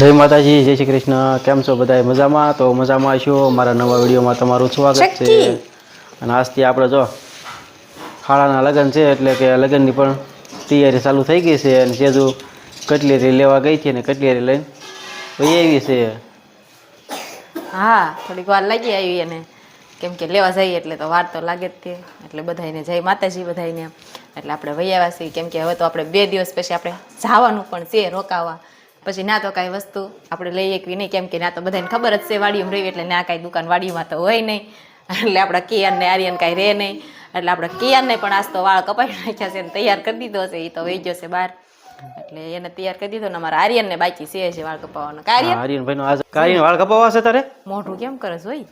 જય માતાજી જય શ્રી કૃષ્ણ. કેમ છો બધા મજામાં? તો મજામાં છો? મારા નવા વિડીયોમાં તમારું સ્વાગત છે. અને આજથી આપણે જો ખાડાના લગ્ન છે એટલે કે લગ્નની પણ તૈયારી ચાલુ થઈ ગઈ છે અને સેજુ કટલેરી લેવા ગઈ છે ને કટલેરી લઈને વહી આવી છે. હા થોડીક વાર લાગી આવી અને કેમ કે લેવા જઈએ એટલે તો વાર તો લાગે જ તે. એટલે બધાને જય માતાજી બધાને એટલે આપણે વૈયાવાસી કેમ કે હવે તો આપણે બે દિવસ પછી આપણે જવાનું પણ છે રોકાવા. પછી ના તો કાંઈ વસ્તુ. આપણે લઈ એકવી નહીં કેમ કે ના તો બધાને ખબર જ છે વાડીમાં રહી એટલે ના કાંઈ દુકાન વાડીમાં તો હોય નહીં. એટલે આપણા કિયાન ને આર્યન કાંઈ રહે નહીં. એટલે આપણે કિયાનને પણ આજ તો વાળ કપાઈ નાખ્યા છે ને તૈયાર કરી દીધો છે એ તો વહી ગયો છે બહાર. એટલે એને તૈયાર કરી દીધો ને અમારા આર્યનને બાકી છે છે વાળ કપાવવાનો. કાર્ય? આર્યનભાઈનો આજ કાર્ય વાળ કપાવવા છે તારે? મોઢું કેમ કરે છે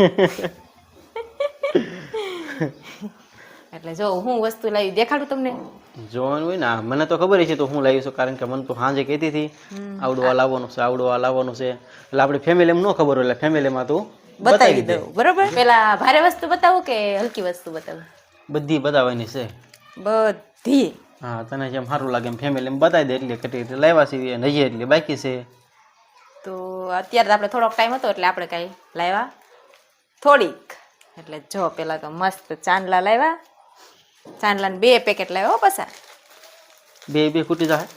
એટલે જો હું વસ્તુ લાવી દેખાડું તમને? જોવાનું હોય ને મને તો ખબર છે તો હું લાવી છું કારણ કે મને તો સાંજે કહેતી હતી આવડું આ લાવવાનું છે આવડું આ લાવવાનું છે. એટલે આપણે ફેમિલી ન ખબર હોય એટલે ફેમિલીમાં તું બતાવી દઉં. બરોબર? પેલા ભારે વસ્તુ બતાવું કે હલકી વસ્તુ બતાવું? બધી બતાવવાની છે. બધી. હા તને જેમ સારું લાગે એમ ફેમિલી બતાવી દે એટલે કેટલી રીતે લાવ્યા છીએ અને એટલે બાકી છે. તો અત્યારે આપણે થોડોક ટાઈમ હતો એટલે આપણે કાંઈ લાવ્યા. થોડીક. એટલે જો પેલા તો મસ્ત ચાંદલા લાવ્યા. ચાંદલાને બે પેકેટ લાવ્યો પસા બે બે ખૂટી જાય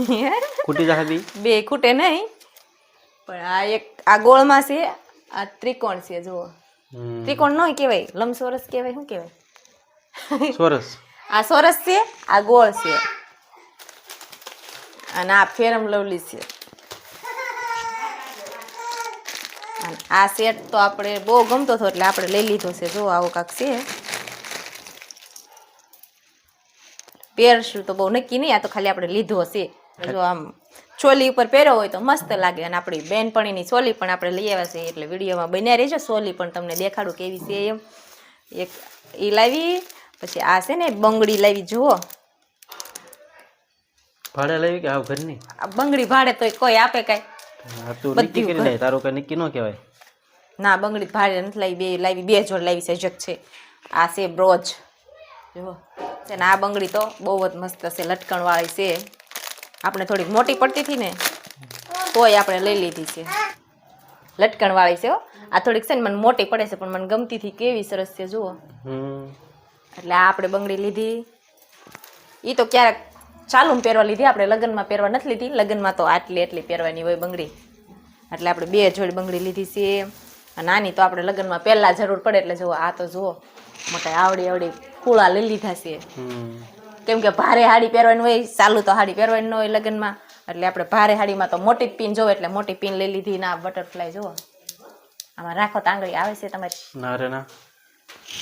ખૂટી જાય બે. બે ખૂટે નહીં પણ આ એક આ ગોળમાં છે આ ત્રિકોણ છે જુઓ. ત્રિકોણ ન કહેવાય લંબચોરસ કહેવાય શું કહેવાય? સોરસ. આ સોરસ છે આ ગોળ છે. અને આ ફેરમ લવલી છે. આ સેટ તો આપણે બહુ ગમતો હતો એટલે આપણે લઈ લીધો છે જો આવો કાંક છે. પહેરશું તો બહુ નક્કી નહીં આ તો ખાલી આપણે લીધો છે. જો આમ ચોલી ઉપર પહેર્યો હોય તો મસ્ત લાગે અને આપણી બેનપણીની ચોલી પણ આપણે લઈ આવ્યા છીએ એટલે વિડીયોમાં બન્યા રહેજો. ચોલી પણ તમને દેખાડું કેવી છે એમ. એક એ લાવી પછી આ છે ને બંગડી લાવી જુઓ. ભાડે લાવી કે આવ ઘરની? બંગડી ભાડે તો કોઈ આપે કાંઈ. તું નક્કી કરી લે તારું કઈ નક્કી ન કહેવાય. ના બંગડી ભાડે નથી લાવી બે લાવી બે જોડ લાવી છે જગ છે. આ છે બ્રોજ. જુઓ. છે ને આ બંગડી તો બહુ જ મસ્ત છે લટકણવાળી છે. આપણે થોડીક મોટી પડતી હતી ને તોય આપણે લઈ લીધી છે. લટકણવાળી છે હો. આ થોડીક છે ને મને મોટી પડે છે પણ મને ગમતી હતી. કેવી સરસ છે જુઓ. એટલે આ આપણે બંગડી લીધી. એ તો ક્યારેક ચાલુમાં પહેરવા લીધી આપણે લગ્નમાં પહેરવા નથી લીધી. લગ્નમાં તો આટલી એટલી પહેરવાની હોય બંગડી. એટલે આપણે બે જોડી બંગડી લીધી છે. અને આની તો આપણે લગ્નમાં પહેલાં જરૂર પડે એટલે જુઓ. આ તો જુઓ. મોટા આવડી આવડી ફૂળા લઈ લીધા છે. કેમ કે ભારે હાડી પહેરવાની હોય ચાલુ તો હાડી પહેરવાની ન હોય લગ્નમાં. એટલે આપણે ભારે હાડીમાં તો મોટી પિન જોવે એટલે મોટી પીન લઈ લીધી. ના બટરફ્લાય જુઓ. આમાં રાખો તો આંગળી આવે છે તમારી. ના રે ના.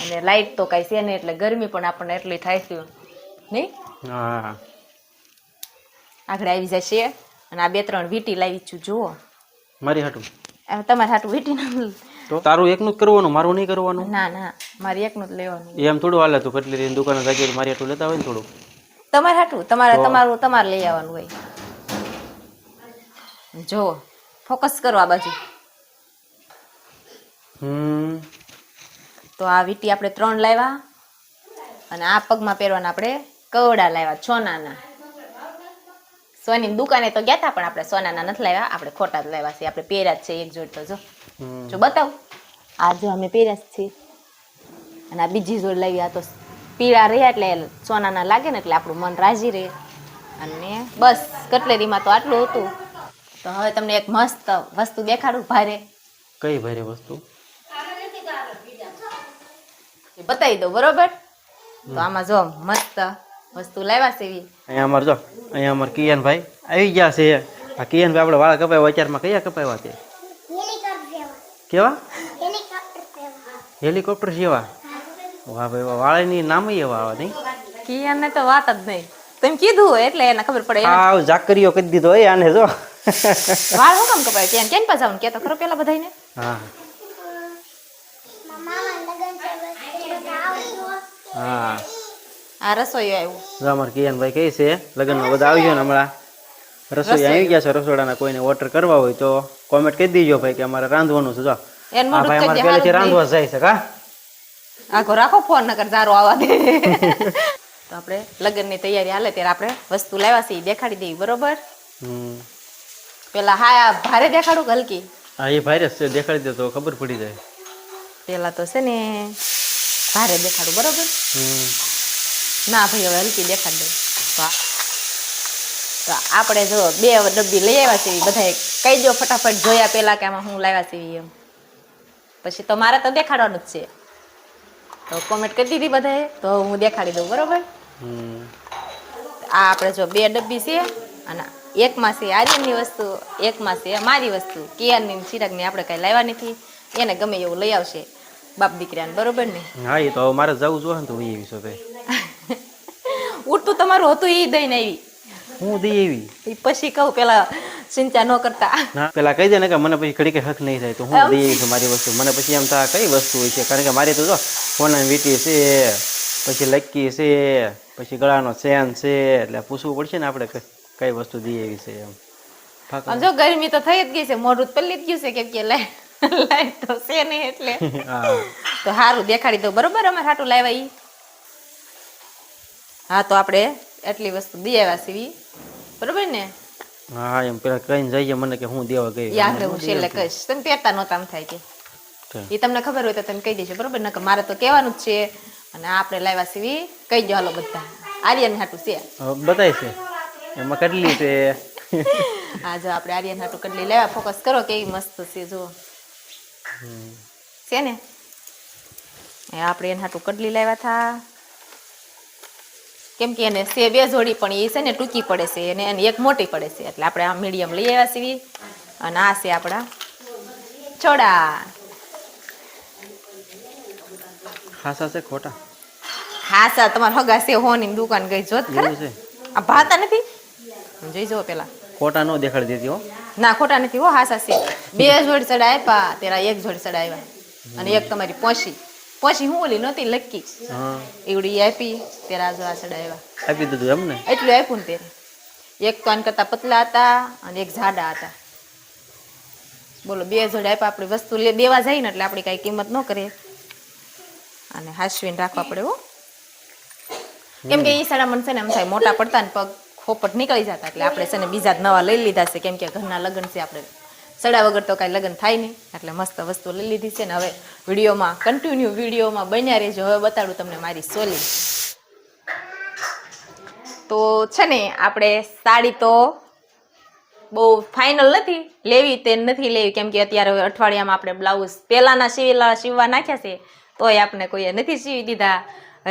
અને લાઇટ તો કાંઈ છે નહીં એટલે ગરમી પણ આપણને એટલી થાય છે. નહીં? આગળ આવી જાય છે અને આ બે ત્રણ વીટી લાવી છું જુઓ. મારી હાટું. તમારે હાટું વીટી ના તો? તારું એકનું જ કરવાનું મારું નહીં કરવાનું? ના ના મારે એકનું જ લેવાનું. એમ થોડું હાલે તું કેટલી રીતે દુકાને જાગીને મારી હાટું લેતા હોય ને થોડું. તમારે હાટું? તમારે તમારું તમારે લઈ આવવાનું હોય. જો ફોકસ કરો આ બાજુ. હમ. તો આ વીટી આપણે ત્રણ લાવ્યા અને આ પગમાં પહેરવાના આપણે કવડા લાવ્યા સોનાના. સોની દુકાને તો ગયા હતા પણ આપણે સોનાના નથી લાવ્યા આપણે ખોટા જ લાવ્યા છે આપણે પહેર્યા જ છે એક જોડ તો જો. જો બતાવ. આ જો અમે પહેર્યા છીએ. અને આ બીજી જોડ લાવી આ તો પીળા રહ્યા એટલે સોનાના લાગે ને એટલે આપણું મન રાજી રહે. અને બસ કટલેરીમાં તો આટલું હતું. તો હવે તમને એક મસ્ત વસ્તુ દેખાડું ભારે. કઈ ભારે વસ્તુ? એ બતાવી દો બરોબર? તો આમાં જો મસ્ત વસ્તુ લાવ્યા છે એવી. અહીંયા અમાર જો અહીંયા અમારે કિયાનભાઈ આવી ગયા છે. આ કિયાનભાઈ આપણે વાળા કપાવ્યા અત્યારમાં કયા કપાવ્યા તે કેવા? હેલિકોપ્ટર જેવા. વાહ ભાઈ વાહ વાળાની નામ એવા આવે નહીં? કિયાને તો વાત જ નહીં. તેમ કીધું હોય એટલે એને ખબર પડે. આવ જાકરીઓ કરી દીધો એ આને જો. વાળ હું કામ કપાય? ત્યાં કેમ પાછા કે તો ખરો પેલા બધાને હા. હા. આ રસોઈ આવ્યું. જો કિયાન કિયાનભાઈ કહે છે લગ્નમાં બધા આવી ગયો ને હમણાં. રસોઈ આવી ગયા છે રસોડાના કોઈને ઓર્ડર કરવા હોય તો કોમેન્ટ કરી દીજો ભાઈ કે અમારે રાંધવાનું છે જો. ભાઈ અમારે પહેલેથી રાંધવા જાય છે કા? આખો રાખો ફોન નકર જારો આવા દે. તો આપણે લગ્નની તૈયારી હાલે ત્યારે આપણે વસ્તુ લાવ્યા છે એ દેખાડી દેવી બરોબર? હમ. પેલા હા ભારે દેખાડું કે હલકી? હા એ ભારે છે દેખાડી દે તો ખબર પડી જાય. પેલા તો છે ને ભારે દેખાડું બરોબર? હમ. ના ભાઈ હવે હલકી દેખાડ દે. તો તો આપણે જો બે ડબ્બી લઈ આવ્યા છીએ બધાએ કહી દો ફટાફટ જોયા પહેલાં કે આમાં હું લાવ્યા છીએ એમ. પછી તો મારે તો દેખાડવાનું જ છે. તો કોમેન્ટ કરી દીધી બધાએ તો હું દેખાડી દઉં બરોબર? આ આપણે જો બે ડબ્બી છે અને એકમાં છે આર્યનની વસ્તુ એકમાં છે મારી વસ્તુ. કિયાની ચિરાગની આપણે કાંઈ લાવ્યા નથી. એને ગમે એવું લઈ આવશે બાપ દીકરાને બરોબર ને? હા એ તો મારે જવું જોઈએ ને તો એ વિશે ભાઈ ઉઠતું તમારું હતું એ દઈને આવી. હું દઈ એવી પછી કહું પેલા ચિંતા ન કરતા. ના પેલા કહી દે ને કે મને પછી ઘડી કે હક નહીં થાય તો હું દઈ એવી મારી વસ્તુ. મને પછી એમ થાય કઈ વસ્તુ હોય છે? કારણ કે મારી તો જો ફોન વીટી છે પછી લક્કી છે પછી ગળાનો ચેન છે એટલે પૂછવું પડશે ને આપણે કઈ વસ્તુ દઈ એવી છે એમ. જો ગરમી તો થઈ જ ગઈ છે મોઢું તો પલ્લી જ ગયું છે કેમ કે લાઈ લાઈટ તો છે નહીં એટલે. હા. તો સારું દેખાડી દઉં. બરોબર? અમારે હાટું લાવ્યા ઈ. હા તો આપણે એટલી વસ્તુ દઈ આવ્યા છીએ બરોબર ને? હા એમ પેલા કહીને જઈએ મને કે હું દેવા ગઈ. યાદ હું છેલ્લે કહીશ. તમે પહેરતા નહોતા આમ થાય કે. એ તમને ખબર હોય તો તમે કહી દેજો બરોબર? નકર મારે તો કહેવાનું જ છે. અને આપણે લાવ્યા સીવી કહી દો હાલો બધા. આર્યન હાટું છે. બતાય છે. એમાં કેટલી છે. હા જો આપણે આર્યન હાટું કટલી લેવા ફોકસ કરો કેવી મસ્ત છે જો છે ને? એ આપણે એના હાટું કડલી લાવ્યા હતા કેમ કે એને સે બે જોડી પણ એ છે ને ટૂંકી પડે છે અને એને એક મોટી પડે છે. એટલે આપણે આ મીડિયમ લઈ આવ્યા છીએ. અને આ છે આપણા છોડા ખાસા છે ખોટા? સર તમારા હગા છે હોની દુકાન ગઈ જોત ખરા? આ ભાતા નથી? જોઈ જવો પેલા. ખોટા નો દેખાડી દેતી હો. ના ખોટા નથી હો હાસા છે. બે જોડી સડા પા તેરા એક જોડી ચડાવ્યા. અને એક તમારી પોસી. પોસી હું ઓલી નહોતી લક્કી એવડી આપી તે જો આ આપી દીધું એમને? એટલું આપ્યું ને એક તો આન કરતા પતલા હતા અને એક જાડા હતા. બોલો બે જડ આપ્યા આપણી વસ્તુ લે દેવા જાય ને એટલે આપણી કાંઈ કિંમત ન કરીએ અને હાસવીને રાખવા પડે હો. કેમ કે એ સાડા મન છે ને એમ થાય મોટા પડતા ને પગ ખોપટ નીકળી જતા એટલે આપણે છે ને બીજા જ નવા લઈ લીધા છે કેમ કે ઘરના લગ્ન છે આપણે. સડા વગર તો કાંઈ લગ્ન થાય નહીં. એટલે મસ્ત વસ્તુ લઈ લીધી છે ને હવે વિડીયોમાં કન્ટિન્યુ વિડીયોમાં બન્યા રહેજો. હવે બતાડું તમને મારી સોલી. તો છે ને, આપણે સાડી તો બહુ ફાઇનલ નથી, લેવી તે નથી લેવી. કેમ કે અત્યારે હવે અઠવાડિયામાં આપણે બ્લાઉઝ પહેલાંના સીવેલા સીવવા નાખ્યા છે, તોય આપણે કોઈએ નથી સીવી દીધા.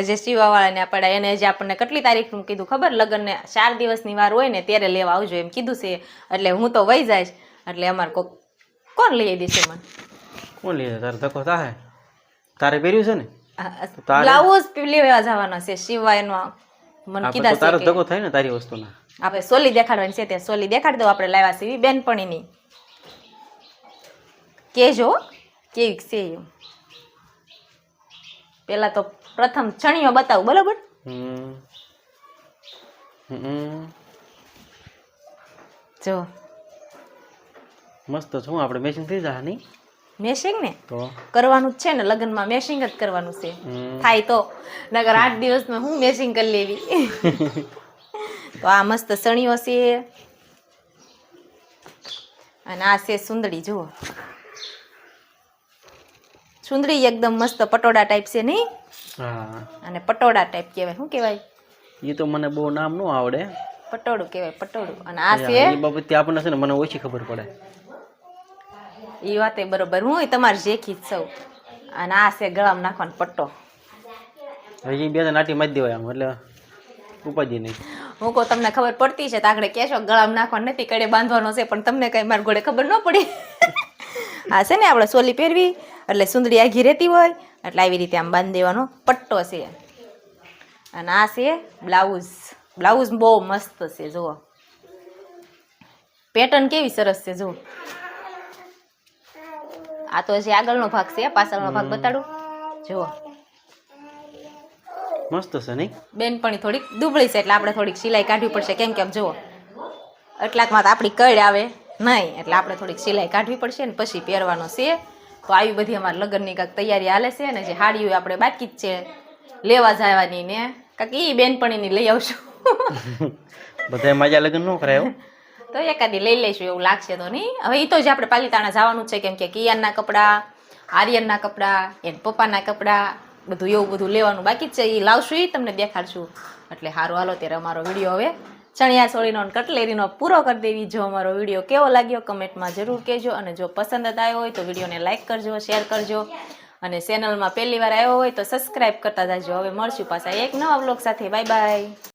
જે સીવાવાળાને આપણે એને હજી આપણને કેટલી તારીખનું કીધું ખબર? લગ્નને ચાર દિવસની વાર હોય ને ત્યારે લેવા આવજો એમ કીધું છે. એટલે હું તો વહી જઈશ. એટલે અમારે કોક કોણ લઈ દેશે મને? કોણ લે તારે ધક્કો થાય તારે પહેર્યું છે ને? બ્લાઉઝ લેવા જવાના છે સિવાયનો મને કીધા તારો છે જ ધક્કો થાય ને તારી વસ્તુના. આપણે સોલી દેખાડવાની છે તે સોલી દેખાડી દો આપણે લાવ્યા સીવી બેનપણીની. કેજો કેવી છે એમ પેલા તો પ્રથમ ચણિયો બતાવું બરાબર? જો. મસ્ત છું આપણે મેચિંગ થઈ જાય નહીં? મેશિંગ ને? તો? કરવાનું જ છે ને લગ્નમાં મેશિંગ જ કરવાનું છે. થાય તો. નગર આઠ દિવસમાં હું મેશિંગ કરી લેવી. તો આ મસ્ત સણિયો છે. અને આ છે સુંદડી જુઓ. સુંદડી એકદમ મસ્ત પટોડા ટાઈપ છે નહીં? અને પટોડા ટાઈપ કહેવાય. શું કહેવાય? એ તો મને બહુ નામ ન આવડે. પટોડું કહેવાય પટોળું. અને આ છે? બાબતે આપણને છે ને મને ઓછી ખબર પડે. એ વાતે બરોબર. હું તમારે જેખી જ સૌ અને આ છે ગળામાં નાખવાનો પટ્ટો. હજી બે નાટી મારી દેવાય આમ એટલે ઉપાધિ નહીં. હું કહું તમને ખબર પડતી છે તો આગળ કહેશો ગળામાં નાખવાનો નથી કડે બાંધવાનો છે પણ તમને કઈ મારા ઘોડે ખબર ન પડી. આ છે ને આપણે સોલી પહેરવી એટલે સુંદરી આઘી રહેતી હોય એટલે આવી રીતે આમ બાંધી દેવાનો પટ્ટો છે. અને આ છે બ્લાઉઝ. બ્લાઉઝ બહુ મસ્ત છે જુઓ. પેટર્ન કેવી સરસ છે જુઓ. આ તો હજી આગળનો ભાગ છે પાછળનો ભાગ બતાડું. જુઓ. મસ્ત છે નહીં? બેનપણી થોડીક દુબળી છે એટલે આપણે થોડીક સિલાઈ કાઢવી પડશે. કેમ કેમ જુઓ એટલાકમાં તો આપણી કળ આવે નહીં એટલે આપણે થોડીક સિલાઈ કાઢવી પડશે ને પછી પહેરવાનો છે. તો આવી બધી અમારે લગ્નની કાંઈક તૈયારી હાલે છે ને જે હાડીઓ આપણે બાકી જ છે. લેવા જવાની ને. કાંઈક એ બેનપણીની લઈ આવશું. બધા મજા લગ્ન ન કરાય. તો એકાદી લઈ લઈશું એવું લાગશે તો નહીં. હવે એ તો જ આપણે પાલિતાણા જવાનું છે, કેમ કે કિયાનના કપડાં, આર્યનના કપડાં, એન પપ્પાના કપડાં, બધું એવું બધું લેવાનું બાકી છે એ લાવશું એ તમને દેખાડશું. એટલે સારું હાલો, ત્યારે અમારો વીડિયો હવે ચણિયા ચોળીનો કટલેરીનો પૂરો કરી દેવી. જો અમારો વીડિયો કેવો લાગ્યો, કમેન્ટમાં જરૂર કહેજો. અને જો પસંદ આવ્યો હોય તો વિડીયોને લાઇક કરજો, શેર કરજો. અને ચેનલમાં પહેલી વાર આવ્યો હોય તો સબસ્ક્રાઇબ કરતા જાજો. હવે મળશું પાછા એક નવા બ્લોગ સાથે. Bye bye.